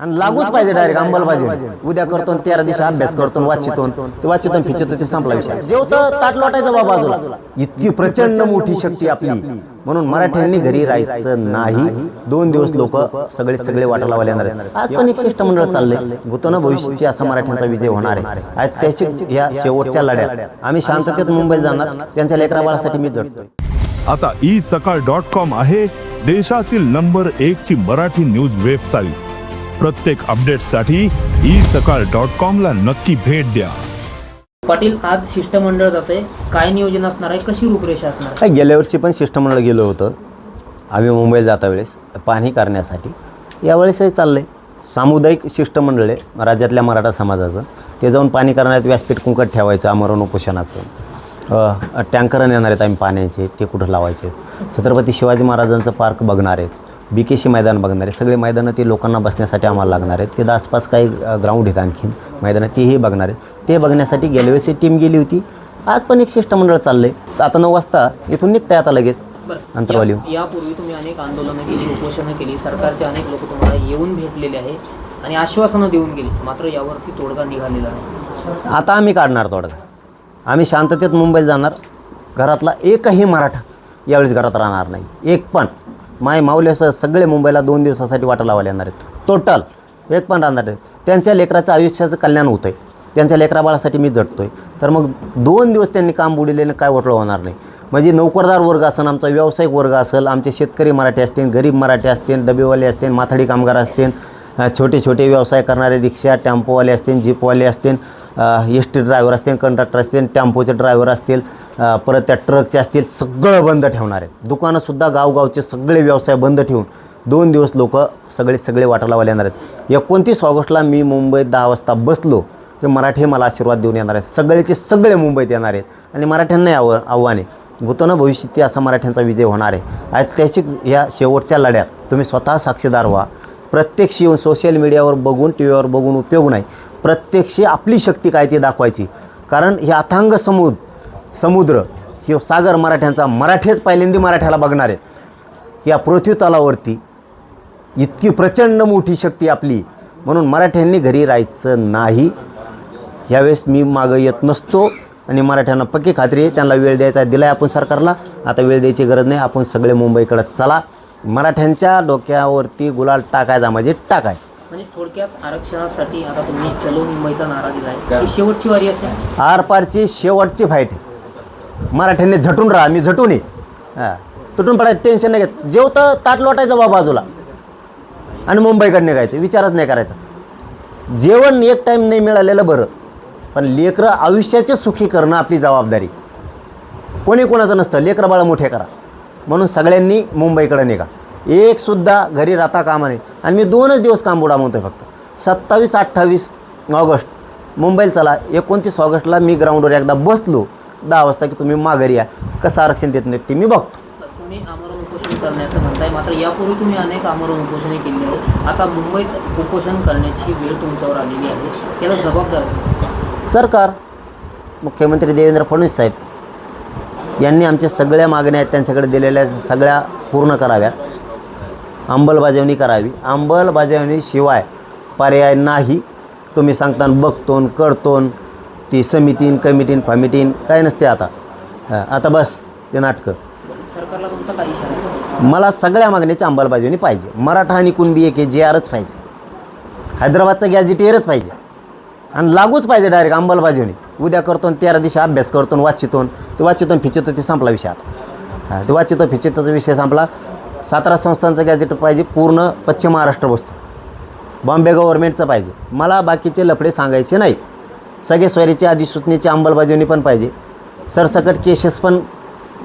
आणि लागूच पाहिजे डायरेक्ट अंमलबाजी उद्या करतो तेरा दिवशी अभ्यास करतो वाचितो ते वाचितो फिचितो ते संपला विषय. जेवतं ताट लोटायचं बा बाजूला. इतकी प्रचंड मोठी शक्ती आपली. म्हणून मराठ्यांनी घरी राहायचं नाही. दोन दिवस लोक सगळे सगळे वाटायला वाले येणार आहेत. आज पण एक शिष्टमंडळ चाललंय. भूतन भविष्यात असा मराठ्यांचा विजय होणार आहे. आज त्याची या शेवटच्या लढ्यात आम्ही शांततेत मुंबईत जाणार. त्यांच्या लेकरा बाळासाठी मी जडतोय. आता ई सकाळ डॉट कॉम आहे. देशातील नंबर एक ची मराठी न्यूज वेबसाईट प्रत्येक अपडेटसाठी ई सकाळ डॉट कॉम ला नक्की भेट द्या. पाटील आज शिष्टमंडळ जाते काय नियोजन असणार आहे? कशी रूपरेषा असणार आहे? काय गेल्या वर्षी पण शिष्टमंडळ गेलो होतं. आम्ही मुंबईला जाता वेळेस. पाहणी करण्यासाठी. यावेळेसही चाललं आहे सामुदायिक शिष्टमंडळ आहे राज्यातल्या मराठा समाजाचं. ते जाऊन पाणी करण्यात व्यासपीठ कुंकट ठेवायचं आमरण उपोषणाचं. टँकरन येणार आहेत आम्ही पाण्याचे ते कुठं लावायचे? छत्रपती शिवाजी महाराजांचं पार्क बघणार आहेत. बी के सी मैदान बघणार आहे. सगळे मैदानं ते लोकांना बसण्यासाठी आम्हाला लागणार आहेत. ते आसपास काही ग्राउंड आहेत आणखीन मैदानं तेही बघणार आहेत. ते बघण्यासाठी गेल्या टीम गेली होती. आज पण एक शिष्टमंडळ चाललं आहे आता नऊ वाजता इथून निघताय आता लगेच. अंतरवाली. यापूर्वी तुम्ही अनेक आंदोलनं केली उपोषणं केली. सरकारचे अनेक लोक तुम्हाला येऊन भेटलेले आहे आणि आश्वासनं देऊन गेली. मात्र यावरती तोडगा निघालेला नाही. आता आम्ही काढणार तोडगा. आम्ही शांततेत मुंबईला जाणार. घरातला एकही मराठा यावेळेस घरात राहणार नाही. एक पण. माय माऊल्यासह सगळे मुंबईला दोन दिवसासाठी वाटा लावायला येणार आहेत. टोटल एक पण राहणार आहेत त्यांच्या लेकराचं आयुष्याचं कल्याण होतं आहे त्यांच्या लेकरा बाळासाठी मी जडतो आहे तर मग दोन दिवस त्यांनी काम बुडलेलं काय वाटलं होणार नाही. म्हणजे नोकरदार वर्ग असेल आमचा व्यावसायिक वर्ग असेल आमचे शेतकरी मराठी असतील गरीब मराठी असतील डबेवाले असतील माथाडी कामगार असतील छोटे छोटे व्यवसाय करणारे रिक्षा टेम्पोवाले असतील जीपवाले असतील एस टी ड्रायव्हर असतील कंडक्टर असतील टेम्पोचे ड्रायव्हर असतील परत त्या ट्रकचे असतील सगळं बंद ठेवणार आहेत. दुकानंसुद्धा गावगावचे सगळे व्यवसाय बंद ठेवून दोन दिवस लोक सगळे सगळे वाटाला वाले येणार आहेत. एकोणतीस ऑगस्टला मी मुंबईत दहा वाजता बसलो ते मराठी मला आशीर्वाद देऊन येणार आहेत. सगळेचे सगळे मुंबईत येणार आहेत. आणि मराठ्यांनाही आव आव्हान आहे. ना भविष्यात ते असा मराठ्यांचा विजय होणार आहे. ऐतिहासिक ह्या शेवटच्या लढ्यात तुम्ही स्वतः साक्षीदार व्हा. प्रत्यक्ष येऊन सोशल मीडियावर बघून टी व्हीवर बघून उपयोग नाही. प्रत्यक्ष आपली शक्ती काय ती दाखवायची. कारण हे अथांग समूह समुद्र हे सागर मराठ्यांचा मराठेच पहिल्यांदा मराठ्याला बघणार आहेत. या पृथ्वी तलावरती इतकी प्रचंड मोठी शक्ती आपली म्हणून मराठ्यांनी घरी राहायचं नाही. यावेळेस मी मागं येत नसतो आणि मराठ्यांना पक्की खात्री आहे त्यांना वेळ द्यायचा दिला आहे आपण सरकारला. आता वेळ द्यायची गरज नाही आपण सगळे मुंबईकडे चला. मराठ्यांच्या डोक्यावरती गुलाल टाकायचा म्हणजे टाकायचा. म्हणजे थोडक्यात आरक्षणासाठी आता तुम्ही चलो मुंबईचा नारा दिला आहे शेवटची वारी असेल. आरपारची शेवटची फाईट आहे. मराठ्यांनी झटून राहा मी झटून ये हां. तुटून पडायचं टेन्शन नाही घेत. जेवतं ताट लोटायचं बा बाजूला. आणि मुंबईकडे निघायचं विचारच नाही करायचा. जेवण एक टाईम नाही मिळालेलं बरं. पण लेकरं आयुष्याचे सुखी करणं आपली जबाबदारी. कोणी कोणाचं नसतं लेकरं बाळा मोठे करा. म्हणून सगळ्यांनी मुंबईकडे निघा. एकसुद्धा घरी राहता कामा नाही आणि मी दोनच दिवस काम बुडा म्हणतो फक्त. सत्तावीस अठ्ठावीस ऑगस्ट. मुंबईला चला एकोणतीस ऑगस्टला मी ग्राउंडवर एकदा बसलो. दहा वाजता की तुम्ही माघारी या. कसं आरक्षण देत नाहीत ते मी बघतो. तुम्ही आमरण उपोषण करण्याचं म्हणताय मात्र यापूर्वी तुम्ही अनेक आमरण उपोषणे केली आहेत. आता मुंबईत उपोषण करण्याची वेळ तुमच्यावर आलेली आहे. याला जबाबदार? सरकार मुख्यमंत्री देवेंद्र फडणवीस साहेब यांनी आमच्या सगळ्या मागण्या आहेत त्यांच्याकडे दिलेल्या सगळ्या पूर्ण कराव्यात. अंमलबजावणी करावी. अंमलबजावणीशिवाय पर्याय नाही. तुम्ही सांगता बघतोन करतोन ती समितीन कमिटीन फमिटीन काय नसते आता. आता बस ते नाटकं. सरकारला तुमचा काही इशारा आहे? मला सगळ्या मागण्याची अंमलबजावणी पाहिजे मराठा आणि कुणबी एक जे आरच पाहिजे. हैदराबादचं गॅझेटियरच पाहिजे. आणि लागूच पाहिजे डायरेक्ट अंमलबजावणी उद्या करतो तेरा दिवशी अभ्यास करतो आणि वाचितो ते वाचितो आणि फिचितो ते संपला विषय आता. हां ते वाचितो फिचितोचा विषय संपला. सातारा संस्थांचं गॅझेट पाहिजे पूर्ण पश्चिम महाराष्ट्र बसतो बॉम्बे गव्हर्नमेंटचं पाहिजे. मला बाकीचे लफडे सांगायचे नाही. सगळे स्वैरीची अधिसूचनेची अंमलबजावणी पण पाहिजे. सरसकट केसेस पण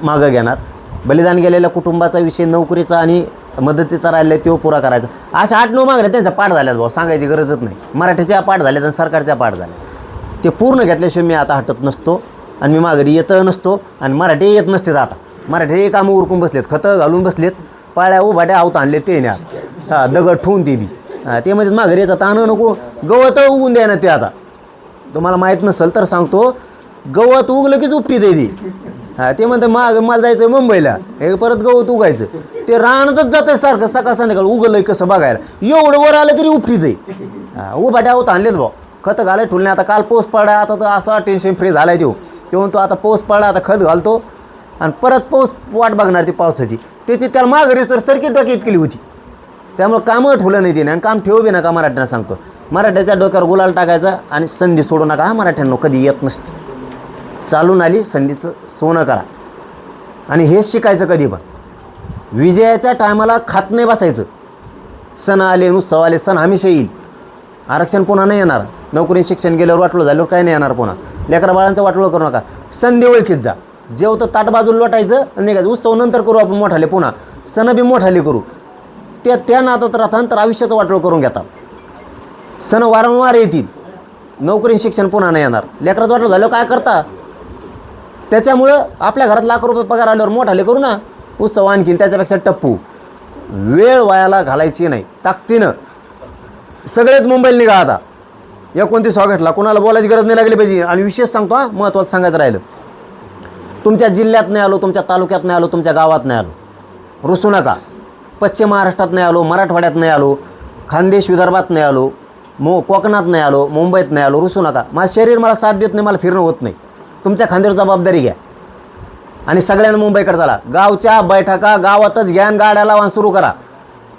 मागं घेणार. बलिदान गेलेल्या कुटुंबाचा विषय नोकरीचा आणि मदतीचा राहिला तो पुरा करायचा. अशा आठ नऊ मागण्या त्यांच्या पाठ झाल्यात भाऊ सांगायची गरजच नाही. मराठीच्या पाठ झाल्यात आणि सरकारच्या पाठ झाल्या ते पूर्ण घेतल्याशिवाय मी आता हटत नसतो आणि मी मागडी येत नसतो आणि मराठी येत नसतेत आता. मराठी कामं उरकून बसलेत खतं घालून बसलेत. पाळ्या उभाट्या आवत आणले ते न्यात हां दगड ठेवून ते बी. ते म्हणजे माघारी येतात आणू नको. गवत उगून द्या ना ते आता. तुम्हाला माहीत नसेल तर सांगतो गवत उगलं कीच उपटी दे ती. हा ते म्हणते माग मला जायचं मुंबईला. हे परत गवत उगायचं. ते राहणारच जातंय सारखं सकाळ संध्याकाळ उगलंय कसं बघायला. एवढं वर आलं तरी उपटीत हा उभा होत आणलेत भाऊ खतं घालाय ठुलणे आता काल पोस पडा आता तर असा टेन्शन फ्री झालाय तो ते म्हणतो आता पाऊस पडला आता खत घालतो. आणि परत पाऊस वाट बघणार ती पावसाची. त्याची त्याला माघारी तर सर्किट डोक्यात केली होती. त्यामुळे कामं ठेवलं नाही तिने आणि काम ठेवू बी नका मराठ्यांना सांगतो. मराठ्याच्या डोक्यावर गुलाल टाकायचा आणि संधी सोडू नका. हा मराठ्यांना कधी येत नसते. चालून आली संधीचं सोनं करा आणि हेच शिकायचं कधी पण. विजयाच्या टायमाला खात नाही बसायचं. सण आले उत्सव आले सण हमेशा येईल. आरक्षण पुन्हा नाही येणार. नोकरी शिक्षण गेल्यावर वाटलं झाल्यावर काय नाही येणार पुन्हा. लेकरा बाळांचं वाटलं करू नका. संधी ओळखीत जा. जेवतं ताट बाजूला लोटायचं आणि निघायचं. उत्सव नंतर करू आपण मोठाले पुन्हा. सण बी मोठाले करू. त्या त्या नातात राहतात तर आयुष्याचं वाटोळ करून घेतात सण वारंवार येतील. नोकरी शिक्षण पुन्हा नाही येणार. लेकरात वाटलं झालं काय करता? त्याच्यामुळं आपल्या घरात लाख रुपये पगार आल्यावर मोठाले करू ना. उत्सव आणखीन त्याच्यापेक्षा टप्पू. वेळ वायाला घालायची नाही. ताकदीनं. सगळेच मुंबईला निघा आता. एकोणतीस ऑगस्टला कोणाला बोलायची गरज नाही लागली पाहिजे. आणि विशेष सांगतो हा महत्त्वाचं सांगायचं राहिलं. तुमच्या जिल्ह्यात नाही आलो तुमच्या तालुक्यात नाही आलो तुमच्या गावात नाही आलो. रुसू नका. पश्चिम महाराष्ट्रात नाही आलो मराठवाड्यात नाही आलो खानदेश विदर्भात नाही आलो. मो कोकणात नाही आलो मुंबईत नाही आलो रुसू नका. माझं शरीर मला साथ देत नाही मला फिरणं होत नाही. तुमच्या खांद्यावर जबाबदारी घ्या. आणि सगळ्यांना मुंबईकडे चला. गावच्या बैठका गावातच घ्या गाड्या लावा सुरू करा.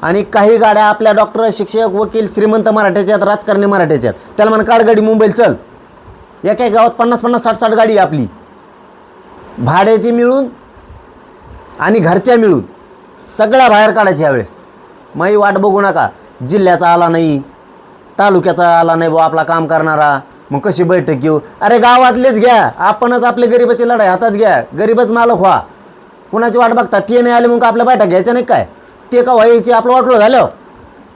आणि काही गाड्या आपल्या डॉक्टर शिक्षक वकील श्रीमंत मराठ्याच्या आहेत राजकारणी मराठ्याच्या आहेत. त्याला म्हणा काढ गाडी मुंबईला चल. एका एक गावात पन्नास पन्नास साठ साठ गाडी आहे आपली. भाड्याची मिळून आणि घरच्या मिळून. सगळ्या बाहेर काढायच्या यावेळेस. माई वाट बघू नका. जिल्ह्याचा आला नाही. तालुक्याचा आला नाही बुवा आपला काम करणारा. मग कशी बैठक घेऊ? अरे गावातलेच घ्या. आपणच आपले गरिबाची लढाई हातात घ्या. गरीबच मालक व्हा. कुणाची वाट बघता? ते नाही आले मग आपल्या बैठक घ्यायच्या नाही काय? ते का व्हायची? आपलं वाटलं झालं.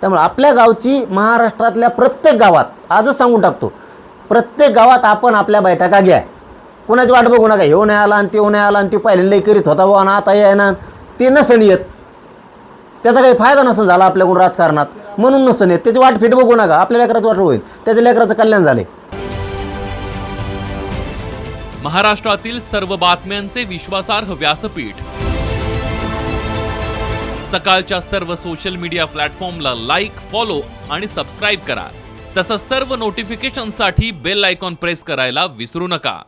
त्यामुळे आपल्या गावची महाराष्ट्रातल्या प्रत्येक गावात आजच सांगून टाकतो. प्रत्येक गावात आपण आपल्या बैठका घ्या. कुणाची वाट बघू नका? ह्यो नाही आला आणि त्यो नाही आला आणि ते पहिले लई करीत होता बुवा आणि आता ये ना ते नसेल येत. त्याचा काही फायदा नसेल झाला आपल्याकडून राजकारणात. म्हणून नसतं येत. त्याची वाटफीट बघू नका. आपल्या लेकराचं वाट होईल त्याच्या लेकराचं कल्याण झाले. महाराष्ट्रातील सर्व बातम्यांचे विश्वासार्ह व्यासपीठ. सकाळच्या सर्व सोशल मीडिया प्लॅटफॉर्मला लाईक फॉलो आणि सबस्क्राईब करा. तसंच सर्व नोटिफिकेशनसाठी बेल आयकॉन प्रेस करायला विसरू नका.